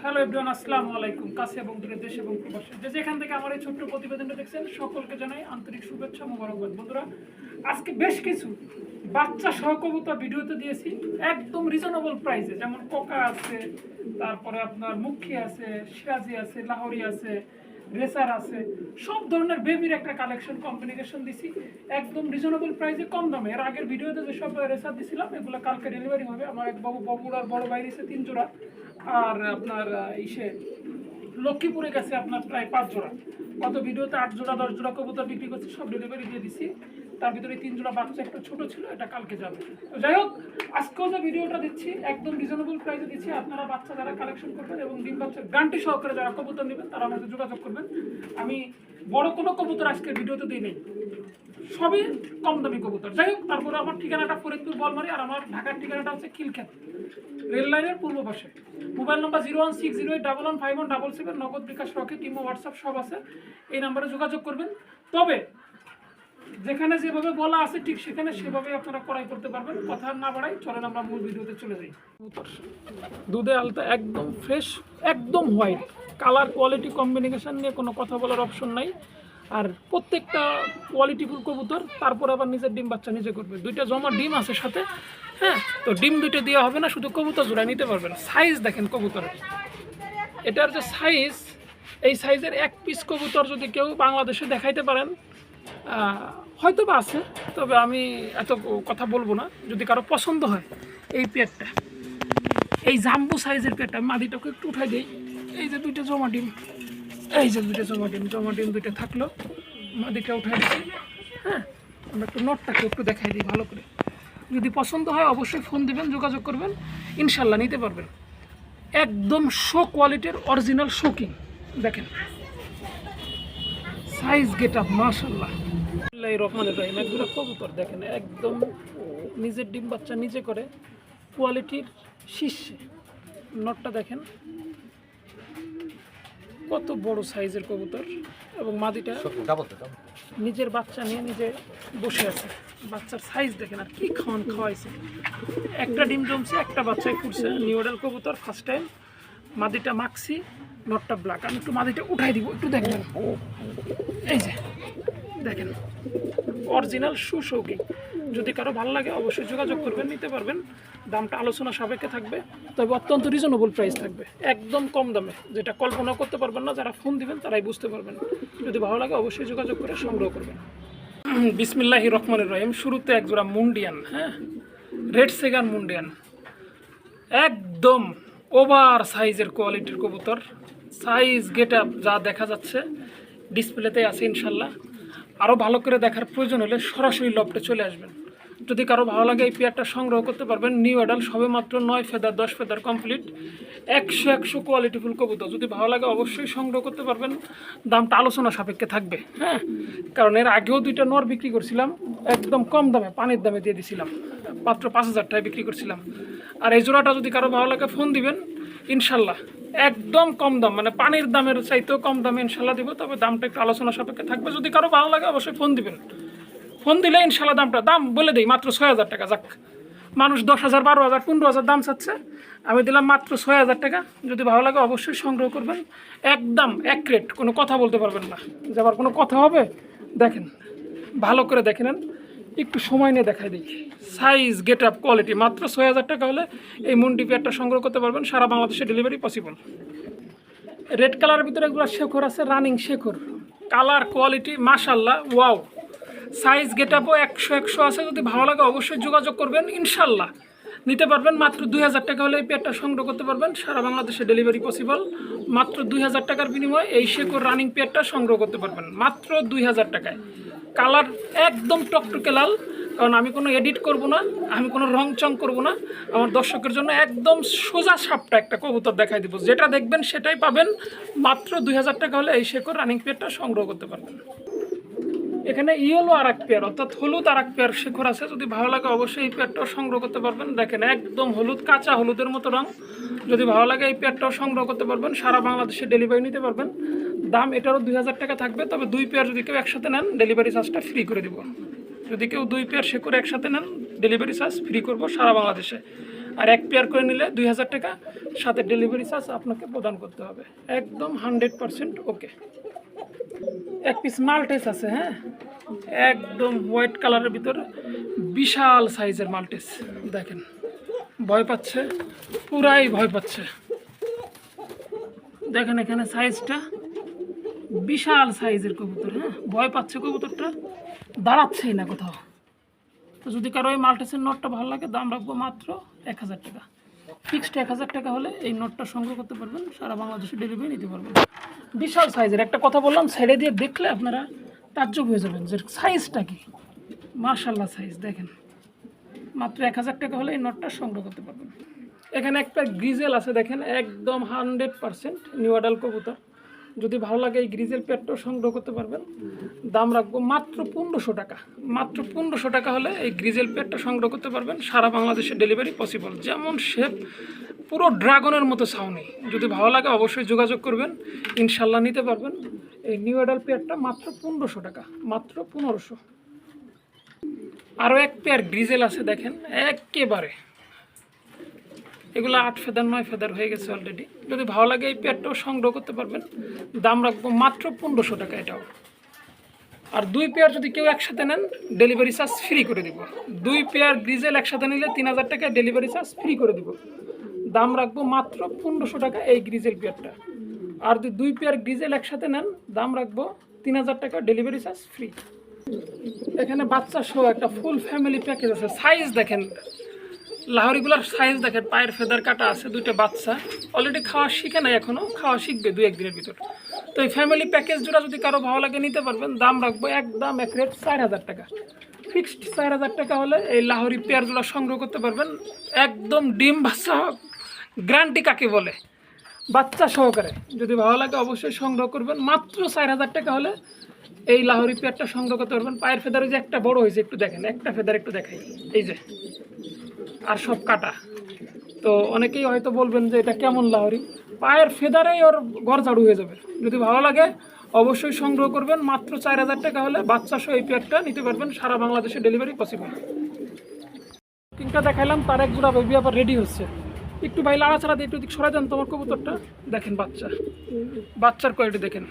Hello everyone আসসালামু আলাইকুম। কাছে এবং দূরে দেশ এবং প্রবাসে। যে যেখান থেকে আমার এই ছোট্ট প্রতিবেদনটা দেখছেন, সকলকে জানাই আন্তরিক শুভেচ্ছা মোবারকবাদ। বন্ধুরা, আজকে বেশ কিছু বাচ্চা সহকবতা ভিডিওতে দিয়েছি, একদম রিজনেবল প্রাইসে যেমন কোকা আছে, তারপরে আপনার মুখী আছে, সিরাজি আছে, লাহোরি আছে রেসার আছে, সব ধরনের বেবির একটা কালেকশন কম্বিনেশন দিছি। একদম রিজনেবল প্রাইসে কম দামে। এর আগের ভিডিওতে যেসব রেসার দিছিলাম, এগুলো কালকে ডেলিভারি হবে। আমার এক বাবু বগুড়ার বড় বাইরে এসে তিন জোড়া। আর আপনার ইসে লক্ষ্মীপুরে গেছে আপনার প্রায় পাঁচ জোড়া। গত ভিডিওতে আট জোড়া, দশ জোড়া কবুতর বিক্রি করছি, সব ডেলিভারি দিয়ে দিছি। তার ভিতরে তিন জোড়া বাচ্চা একটু ছোট ছিল, এটা কালকে যাবে। তো যাই হোক, আজকেও যে ভিডিওটা দিচ্ছি, একদম রিজনেবল প্রাইসে দিচ্ছি। আপনারা বাচ্চা যারা কালেকশন করবেন এবং ডিম বাচ্চার গ্যারান্টি সহকারে যারা কবুতর নেবেন, তারা আমাদের যোগাযোগ করবেন। আমি বড় কোনো কবুতর আজকের ভিডিওতে দিই নেই সবই কম দামি কবুতর। যাই হোক, তারপরে আমার ঠিকানাটা ফরিদপুর বলমারি আর আমার ঢাকার ঠিকানাটা হচ্ছে খিলখ্যাত রেল লাইনের পূর্ব পাশে। Mobile number zero one six zero eight double one five one double seven, Nagad bKash Rocket, imo, WhatsApp সব আছে। এই নাম্বারে যোগাযোগ করবেন। তবে যেখানে যেভাবে বলা আছে ঠিক সেখানে সেভাবে আপনারা ক্রয় করতে পারবেন। কথা না বাড়াই চলেন আমরা মূল ভিডিওতে চলে যাই। দুধে আলতা একদম ফ্রেশ একদম হোয়াইট কালার কোয়ালিটি কম্বিনেশন নিয়ে কোনো কথা বলার অপশন নাই। আর প্রত্যেকটা কোয়ালিটিফুল কবুতর, তারপর আবার নিজের ডিম বাচ্চা নিজে করবে। দুইটা জমা ডিম আছে সাথে হ্যাঁ? তো ডিম দুইটা দেওয়া হবে না, শুধু কবুতর জোড়ায় নিতে পারবেন। সাইজ দেখেন কবুতরের। এটার যে সাইজ এই সাইজের এক পিস কবুতর যদি কেউ বাংলাদেশে দেখাইতে পারেন হয়তো বা আছে, তবে আমি এত কথা বলব না। যদি কারও পছন্দ হয় এই পেটটা, এই জাম্বু সাইজের পেয়ারটা আমি মাদিটাকে একটু উঠাই দিই। এই যে দুইটা জমা ডিম, এই যে দুইটা জমা ডিম জমা ডিম দুইটা থাকল, মাদিটা উঠাই দিই হ্যাঁ আমরা একটু নটটাকে একটু দেখাই দিই ভালো করে। যদি পছন্দ হয় অবশ্যই ফোন দিবেন, যোগাযোগ করবেন, ইনশাল্লাহ নিতে পারবেন। একদম শো কোয়ালিটির অরিজিনাল শোকিং দেখেন। সাইজ গেট আপ মাশাল্লাহ রহমান রহিম একগুলো কবুতর দেখেন একদম নিজের ডিম বাচ্চা নিজে করে কোয়ালিটির শীর্ষে। নটটা দেখেন কত বড় সাইজের কবুতর এবং মাদিটা নিজের বাচ্চা নিয়ে নিজে বসে আছে। বাচ্চার সাইজ দেখেন আর কি খাওয়ান খাওয়াইছে। একটা ডিম জমছে একটা বাচ্চায় ফুটছে নিউডাল কবুতর ফার্স্ট টাইম মাদিটা মাখছি নটটা ব্ল্যাক আমি একটু মাদিটা উঠাই দিব, একটু দেখবেন। এই যে, দেখেন। অরিজিনাল সুশৌকি যদি কারও ভালো লাগে, অবশ্যই যোগাযোগ করবেন, নিতে পারবেন। দামটা আলোচনা সাপেক্ষে থাকবে, তবে অত্যন্ত রিজনেবল প্রাইস থাকবে। একদম কম দামে, যেটা কল্পনা করতে পারবেন না, যারা ফোন দিবেন, তারাই বুঝতে পারবেন। যদি ভালো লাগে, অবশ্যই যোগাযোগ করে সংগ্রহ করবেন। বিসমিল্লাহি রহমানের রহিম, শুরুতে একজোড়া মুন্ডিয়ান হ্যাঁ? রেড সেগান মুন্ডিয়ান। একদম ওভার সাইজের কোয়ালিটির কবুতর। সাইজ গেট আপ যা দেখা যাচ্ছে ডিসপ্লেতে আছে ইনশাল্লাহ। আরও ভালো করে দেখার প্রয়োজন হলে সরাসরি লপটে চলে আসবেন। যদি কারও ভালো লাগে এই পেয়ারটা সংগ্রহ করতে পারবেন। নিউ অ্যাডাল সবে মাত্র নয় ফেদার, দশ ফেদার কমপ্লিট একশো একশো কোয়ালিটিফুল কবুতর। যদি ভালো লাগে অবশ্যই সংগ্রহ করতে পারবেন। দামটা আলোচনা সাপেক্ষে থাকবে হ্যাঁ? কারণ এর আগেও দুইটা নর বিক্রি করছিলাম। একদম কম দামে, পানির দামে দিয়ে দিছিলাম। মাত্র পাঁচ হাজার টাকায় বিক্রি করছিলাম। আর এই জোড়াটা যদি কারও ভালো লাগে ফোন দিবেন। ইনশাল্লাহ। একদম কম দাম মানে পানির দামের চাইতেও কম দামে ইনশাল্লাহ দিব, তবে দামটা একটু আলোচনা সাপেক্ষে থাকবে। যদি কারও ভালো লাগে, অবশ্যই ফোন দিবেন। ফোন দিলে ইনশাল্লাহ দামটা, দাম বলে দিই, মাত্র ছয় হাজার টাকা, যাক। মানুষ দশ হাজার, বারো হাজার, পনেরো হাজার দাম চাচ্ছে। আমি দিলাম মাত্র ছয় হাজার টাকা। যদি ভালো লাগে, অবশ্যই সংগ্রহ করবেন। একদম এক রেট কোনো কথা বলতে পারবেন না। যে আবার কোনো কথা হবে, দেখেন। ভালো করে দেখে নেন। একটু সময় নিয়ে দেখাই দিই। সাইজ গেট আপ কোয়ালিটি মাত্র ছয় হাজার টাকা হলে এই মুন্ডি পেয়ারটা সংগ্রহ করতে পারবেন। সারা বাংলাদেশে ডেলিভারি পসিবল রেড কালারের ভিতরে এগুলো শেখর আছে রানিং শেখর। কালার কোয়ালিটি মাশাল্লাহ ওয়াও সাইজ গেট আপও একশো একশো আছে। যদি ভালো লাগে অবশ্যই যোগাযোগ করবেন ইনশাল্লাহ নিতে পারবেন, মাত্র দুই হাজার টাকা হলে এই পেয়ারটা সংগ্রহ করতে পারবেন। সারা বাংলাদেশে ডেলিভারি পসিবল মাত্র দুই হাজার টাকার বিনিময়ে এই শেখর রানিং পেয়ারটা সংগ্রহ করতে পারবেন, মাত্র দুই হাজার টাকায়। কালার একদম টকটকে লাল, কারণ আমি কোনো এডিট করব না, আমি কোনো রং চং করব না। আমার দর্শকের জন্য একদম সোজা সাপটা একটা কবুতর দেখাই দেবো। যেটা দেখবেন সেটাই পাবেন মাত্র দুই হাজার টাকা হলে এই শেখর রানিং পেয়ারটা সংগ্রহ করতে পারবেন। এখানে ইয়েলো আর এক পেয়ার, অর্থাৎ হলুদ আর এক পেয়ার শিখর আছে। যদি ভালো লাগে অবশ্যই এই পেয়ারটাও সংগ্রহ করতে পারবেন। দেখেন, একদম হলুদ, কাঁচা হলুদের মতো রং। যদি ভালো লাগে এই পেয়ারটাও সংগ্রহ করতে পারবেন। সারা বাংলাদেশে ডেলিভারি নিতে পারবেন। দাম এটারও দুই হাজার টাকা থাকবে, তবে দুই পেয়ার যদি কেউ একসাথে নেন, ডেলিভারি চার্জটা ফ্রি করে দিব। যদি কেউ দুই পেয়ার শেখর একসাথে নেন, ডেলিভারি চার্জ ফ্রি করব সারা বাংলাদেশে। আর এক পেয়ার করে নিলে দুই হাজার টাকা। সাথে ডেলিভারি চার্জ আপনাকে প্রদান করতে হবে। একদম হান্ড্রেড পারসেন্ট ওকে এক পিস মাল্টেস আছে হ্যাঁ? একদম হোয়াইট কালারের ভিতরে বিশাল সাইজের মাল্টেস। দেখেন, ভয় পাচ্ছে, পুরাই ভয় পাচ্ছে। দেখেন এখানে সাইজটা বিশাল সাইজের কবুতর হ্যাঁ? ভয় পাচ্ছে কবুতরটা, দাঁড়াচ্ছেই না কোথাও। তো যদি কারও এই মাল্টেসের নোটটা ভালো লাগে, দাম রাখব মাত্র এক হাজার টাকা। ফিক্সড এক হাজার টাকা হলে এই নোটটা সংগ্রহ করতে পারবেন, সারা বাংলাদেশে ডেলিভারি নিতে পারবেন। বিশাল সাইজের একটা কথা বললাম, ছেড়ে দিয়ে দেখলে আপনারা তাজ্জব হয়ে যাবেন যে সাইজটা কি। মার্শাল্লাহ সাইজ, দেখেন। মাত্র এক হাজার টাকা হলে এই নোটটা সংগ্রহ করতে পারবেন। এখানে একটা গ্রিজেল আছে, দেখেন, একদম হান্ড্রেড পারসেন্ট নিউ আডাল কবুতর। যদি ভালো লাগে এই গ্রিজেল পেটটাও সংগ্রহ করতে পারবেন। দাম রাখব মাত্র পনেরোশো টাকা। মাত্র পনেরোশো টাকা হলে এই গ্রিজেল পেটটা সংগ্রহ করতে পারবেন। সারা বাংলাদেশে ডেলিভারি পসিবল। যেমন শেপ পুরো ড্রাগনের মতো ছাউনি। যদি ভালো লাগে অবশ্যই যোগাযোগ করবেন। ইনশাল্লাহ নিতে পারবেন। এই নিউ আডাল পেয়ারটা মাত্র পনেরোশো টাকা। মাত্র পনেরোশো। আরও এক পেয়ার গ্রিজেল আছে দেখেন। একেবারে এগুলো আট ফেদার, নয় ফেদার হয়ে গেছে অলরেডি যদি ভালো লাগে এই পেয়ারটাও সংগ্রহ করতে পারবেন। দাম রাখব মাত্র পনেরোশো টাকা এটাও। আর দুই পেয়ার যদি কেউ একসাথে নেন ডেলিভারি চার্জ ফ্রি করে দিব। দুই পেয়ার গ্রিজেল একসাথে নিলে তিন হাজার টাকা ডেলিভারি চার্জ ফ্রি করে দিব। দাম রাখব মাত্র পনেরোশো টাকা এই গ্রিজেল পেয়ারটা আর যদি দুই পেয়ার গ্রিজেল একসাথে নেন, দাম রাখব তিন হাজার টাকা ডেলিভারি চার্জ ফ্রি এখানে বাচ্চা সহ একটা ফুল ফ্যামিলি প্যাকেজ আছে। সাইজ দেখেন। লাহরিগুলোর সাইজ দেখেন, পায়ের ফেদার কাটা আছে, দুইটা বাচ্চা। অলরেডি খাওয়া শিখে নাই এখনও খাওয়া শিখবে দু একদিনের ভিতর। তো এই ফ্যামিলি প্যাকেজ জোড়া যদি কারও ভালো লাগে নিতে পারবেন, দাম রাখব একদম এক রেট চার হাজার টাকা। ফিক্সড চার হাজার টাকা হলে এই লাহরি পেয়ার জোড়া সংগ্রহ করতে পারবেন। একদম ডিম বাচ্চা গ্রান্টি কাকে বলে? বাচ্চা সহকারে। যদি ভালো লাগে অবশ্যই সংগ্রহ করবেন। মাত্র চার হাজার টাকা হলে এই লাহরি পেয়ারটা সংগ্রহ করতে পারবেন। পায়ের ফেদারে যে একটা বড় হয়েছে, একটু দেখেন, একটা ফেদার একটু দেখাই। এই যে। আর সব কাটা। তো অনেকেই হয়তো বলবেন যে এটা কেমন লাহরি পায়ের ফেদারেই ওর ঘর ঝাড়ু হয়ে যাবে। যদি ভালো লাগে, অবশ্যই সংগ্রহ করবেন। মাত্র চার হাজার টাকা হলে বাচ্চা সহ এই পেয়ারটা নিতে পারবেন। সারা বাংলাদেশে ডেলিভারি পসিবল কিংটা দেখাইলাম, তার এক জোড়া বেবি আবার রেডি হচ্ছে। একটু ভাই লাড়াছাড়া দিয়ে একটু সরাই দেন তোমার কবুতরটা। দেখেন বাচ্চা। বাচ্চার কোয়ালিটি দেখেন।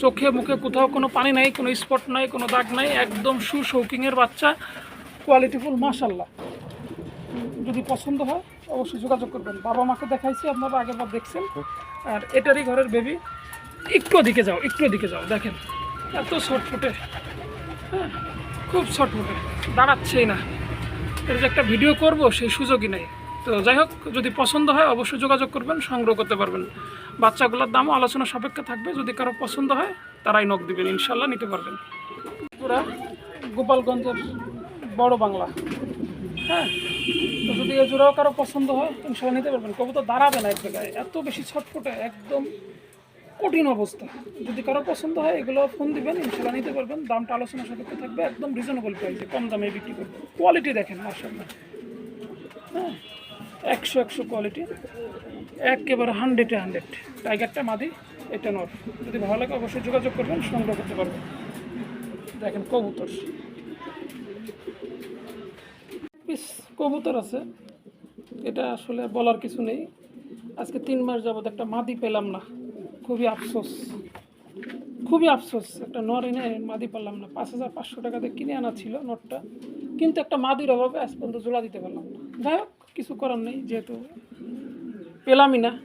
চোখে মুখে কোথাও কোনো পানি নাই, কোনো স্পট নাই, কোনো দাগ নাই। একদম সুশৌকিংয়ের বাচ্চা। কোয়ালিটিফুল মাশাল্লাহ যদি পছন্দ হয়, অবশ্যই যোগাযোগ করবেন। বাবা মাকে দেখাইছি, আপনারা আগের বার দেখছেন। আর এটারই ঘরের বেবি একটু দিকে যাও, একটু দিকে যাও, দেখেন। এত শর্ট ফুটে হ্যাঁ খুব শর্ট ফুটে দাঁড়াচ্ছেই না। এর যে একটা ভিডিও করব, সেই সুযোগই নেই। তো যাই হোক, যদি পছন্দ হয়, অবশ্যই যোগাযোগ করবেন, সংগ্রহ করতে পারবেন। বাচ্চাগুলোর দামও আলোচনা সাপেক্ষে থাকবে। যদি কারও পছন্দ হয়, তারাই নখ দিবেন, ইনশাল্লাহ নিতে পারবেন। পুরা গোপালগঞ্জের বড় বাংলা। হ্যাঁ তো যদি এই জোড়াও কারও পছন্দ হয় ইনশাল্লাহ নিতে পারবেন। কবুতর দাঁড়াবে না এক জায়গায়। এত বেশি ছটফটে, একদম কঠিন অবস্থা। যদি কারও পছন্দ হয়, এগুলো ফোন দিবেন ইনশাল্লাহ নিতে পারবেন। দামটা আলোচনা সাপেক্ষে থাকবে, একদম রিজনেবল প্রাইসে কম দামে বিক্রি করবেন কোয়ালিটি দেখেন মার্শাল্লাহ হ্যাঁ একশো একশো কোয়ালিটি একেবারে হান্ড্রেডে হান্ড্রেড টাইগারটা মাদি, এটা নর যদি ভালো লাগে, অবশ্যই যোগাযোগ করবেন, সংগ্রহ করতে পারবেন। দেখেন কবুতর পিস কবুতর আছে। এটা আসলে বলার কিছু নেই। আজকে তিন মাস যাবত একটা মাদি পেলাম না। খুবই আফসোস। খুবই আফসোস। একটা নর এনে মাদি পারলাম না। পাঁচ হাজার পাঁচশো টাকাতে কিনে আনা ছিল নটটা। কিন্তু একটা মাদির অভাবে আজ পর্যন্ত জোড়া দিতে পারলাম না। যাই হোক, কিছু করার নেই, যেহেতু পেলামই না।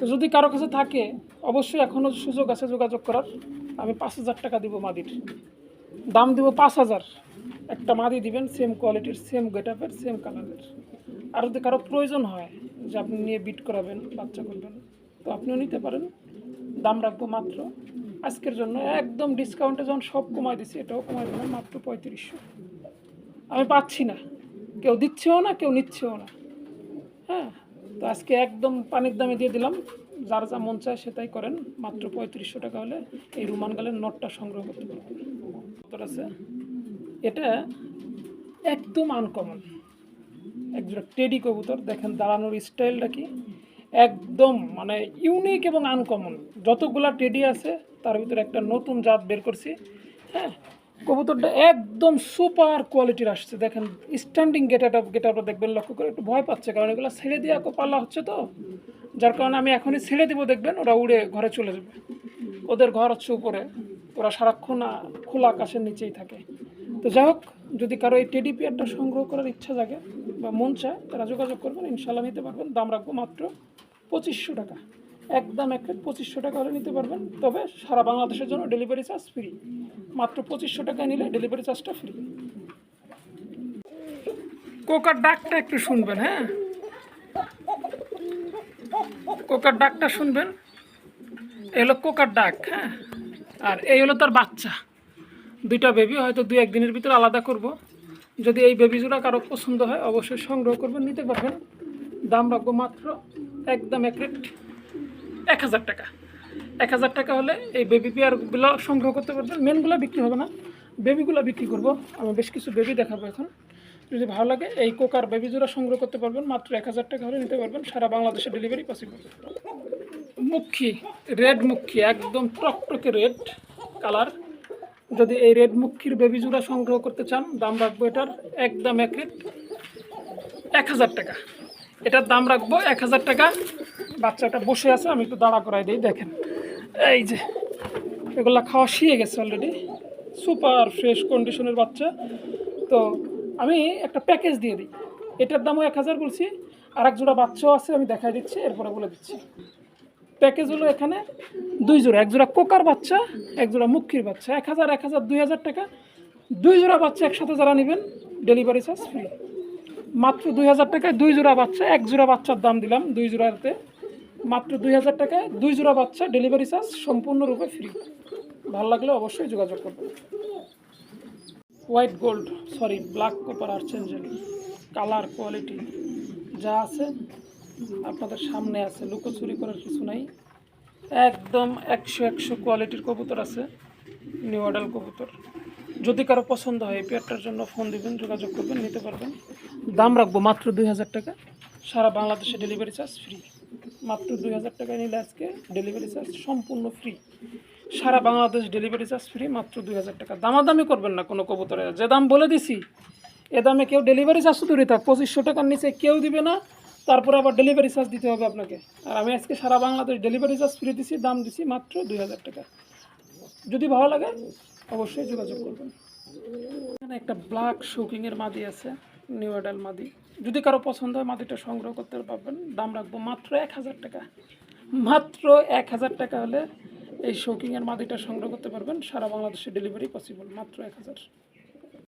তো যদি কারও কাছে থাকে, অবশ্যই এখনও সুযোগ আছে যোগাযোগ করার। আমি পাঁচ হাজার টাকা দিব মাদির। দাম দিব পাঁচ হাজার। একটা মাদি দিবেন সেম কোয়ালিটির সেম গেটআপের সেম কালারের আর যদি কারও প্রয়োজন হয় যে আপনি নিয়ে বিট করাবেন, বাচ্চা করবেন, তো আপনিও নিতে পারেন। দাম রাখব মাত্র। আজকের জন্য একদম ডিসকাউন্টে যখন সব কমাই দিছি, এটাও কমাই দিলাম মাত্র পঁয়ত্রিশশো। আমি পাচ্ছি না। কেউ দিচ্ছেও না, কেউ নিচ্ছেও না। হ্যাঁ তো আজকে একদম পানির দামে দিয়ে দিলাম। যার যা মন চায় সেটাই করেন। মাত্র পঁয়ত্রিশশো টাকা হলে এই রুমান গালের নোটটা সংগ্রহ করতে পারবেন। আছে? এটা একদম আনকমন একজোড়া টেডি কবুতর, দেখেন দাঁড়ানোর স্টাইলটা কি? একদম মানে ইউনিক এবং আনকমন যতগুলা টেডি আছে, তার ভিতরে একটা নতুন জাত বের করছি। হ্যাঁ কবুতরটা একদম সুপার কোয়ালিটির আসছে। দেখেন স্ট্যান্ডিং গেট আপ গেট আপটা দেখবেন, লক্ষ্য করে একটু ভয় পাচ্ছে, কারণ এগুলো ছেড়ে দিয়ে পাল্লা হচ্ছে তো। যার কারণে আমি এখনই ছেড়ে দিব, দেখবেন, ওরা উড়ে ঘরে চলে যাবে। ওদের ঘর হচ্ছে উপরে। ওরা সারাক্ষণ খোলা আকাশের নিচেই থাকে। তো যাই হোক, যদি কারও এই টেডি পিয়ারটা সংগ্রহ করার ইচ্ছা জাগে বা মন চায়, তারা যোগাযোগ করবেন ইনশাল্লাহ নিতে পারবেন। দাম রাখব মাত্র পঁচিশশো টাকা। একদম এক প্লেট পঁচিশশো টাকা হলে নিতে পারবেন। তবে সারা বাংলাদেশের জন্য ডেলিভারি চার্জ ফ্রি মাত্র পঁচিশশো টাকা নিলে ডেলিভারি চার্জটা ফ্রি কোকার ডাকটা একটু শুনবেন হ্যাঁ? কোকার ডাকটা শুনবেন? এই হলো কোকার ডাক হ্যাঁ? আর এই হলো তার বাচ্চা। দুইটা বেবি হয়তো দুই একদিনের ভিতরে আলাদা করব। যদি এই বেবি জোড়া কারও পছন্দ হয়, অবশ্যই সংগ্রহ করবেন। নিতে পারবেন। দাম রাখব মাত্র একদম এক রেট এক হাজার টাকা। এক হাজার টাকা হলে এই বেবি পেয়ারগুলো সংগ্রহ করতে পারবেন। মেনগুলো বিক্রি হবে না। বেবিগুলো বিক্রি করব। আমি বেশ কিছু বেবি দেখাবো এখন। যদি ভালো লাগে, এই কোকার বেবি জোড়া সংগ্রহ করতে পারবেন। মাত্র এক হাজার টাকা হলে নিতে পারবেন। সারা বাংলাদেশে ডেলিভারি পসিবল মুখী রেড মুখী, একদম টকটকে রেড কালার যদি এই রেড মুখির বেবি জোড়া সংগ্রহ করতে চান, দাম রাখব এটার একদম এক রেট এক হাজার টাকা। এটার দাম রাখব এক হাজার টাকা। বাচ্চাটা বসে আছে, আমি একটু দাঁড়া করাই দিই, দেখেন। এই যে, এগুলো খাওয়া শিয়ে গেছে অলরেডি সুপার ফ্রেশ কন্ডিশনের বাচ্চা। তো আমি একটা প্যাকেজ দিয়ে দিই। এটার দামও এক হাজার বলছি আর এক জোড়া বাচ্চাও আছে, আমি দেখাই দিচ্ছি, এরপরে বলে দিচ্ছি। প্যাকেজ হলো এখানে দুই জোড়া, এক জোড়া কোকার বাচ্চা, এক জোড়া মুখির বাচ্চা, এক হাজার এক হাজার, দুই হাজার টাকা। দুই জোড়া বাচ্চা একসাথে যারা নেবেন ডেলিভারি চার্জ ফ্রি মাত্র দুই হাজার টাকায় দুই জোড়া বাচ্চা, এক জোড়া বাচ্চার দাম দিলাম দুই জোড়াতে। মাত্র দুই হাজার টাকায় দুই জোড়া বাচ্চা ডেলিভারি চার্জ সম্পূর্ণরূপে ফ্রি ভালো লাগলে অবশ্যই যোগাযোগ করবেন। White gold sorry black copper archangel colour quality যা আছে আপনাদের সামনে আছে লুকোচুরি করার কিছু নাই। একদম একশো একশো কোয়ালিটির কবুতর আছে নিউ অডাল কবুতর। যদি কারও পছন্দ হয় এই পেয়ারটার জন্য ফোন দিবেন, যোগাযোগ করবেন, নিতে পারবেন। দাম রাখব মাত্র দুই হাজার টাকা। সারা বাংলাদেশে ডেলিভারি চার্জ ফ্রি মাত্র দুই হাজার টাকা নিলে আজকে ডেলিভারি চার্জ সম্পূর্ণ ফ্রি সারা বাংলাদেশ ডেলিভারি চার্জ ফ্রি মাত্র দুই হাজার টাকা। দামাদামি করবেন না কোনো কবুতরে। যে দাম বলে দিছি, এ দামে কেউ ডেলিভারি চার্জ দূরে থাক পঁচিশশো টাকার নিচে কেউ দিবে না। তারপরে আবার ডেলিভারি চার্জ দিতে হবে আপনাকে। আর আমি আজকে সারা বাংলাদেশ ডেলিভারি চার্জ ফ্রি দিছি, দাম দিছি মাত্র দুই হাজার টাকা। যদি ভালো লাগে, অবশ্যই যোগাযোগ করবেন। এখানে একটা ব্ল্যাক শুকিংয়ের মাদি আছে নিউ অ্যাডাল মাদি। যদি কারও পছন্দ হয় মাদিটা সংগ্রহ করতে পারবেন, দাম রাখব মাত্র এক হাজার টাকা। মাত্র এক হাজার টাকা হলে এই শৌকিংয়ের মাদিটা সংগ্রহ করতে পারবেন, সারা বাংলাদেশে ডেলিভারি পসিবল মাত্র এক হাজার।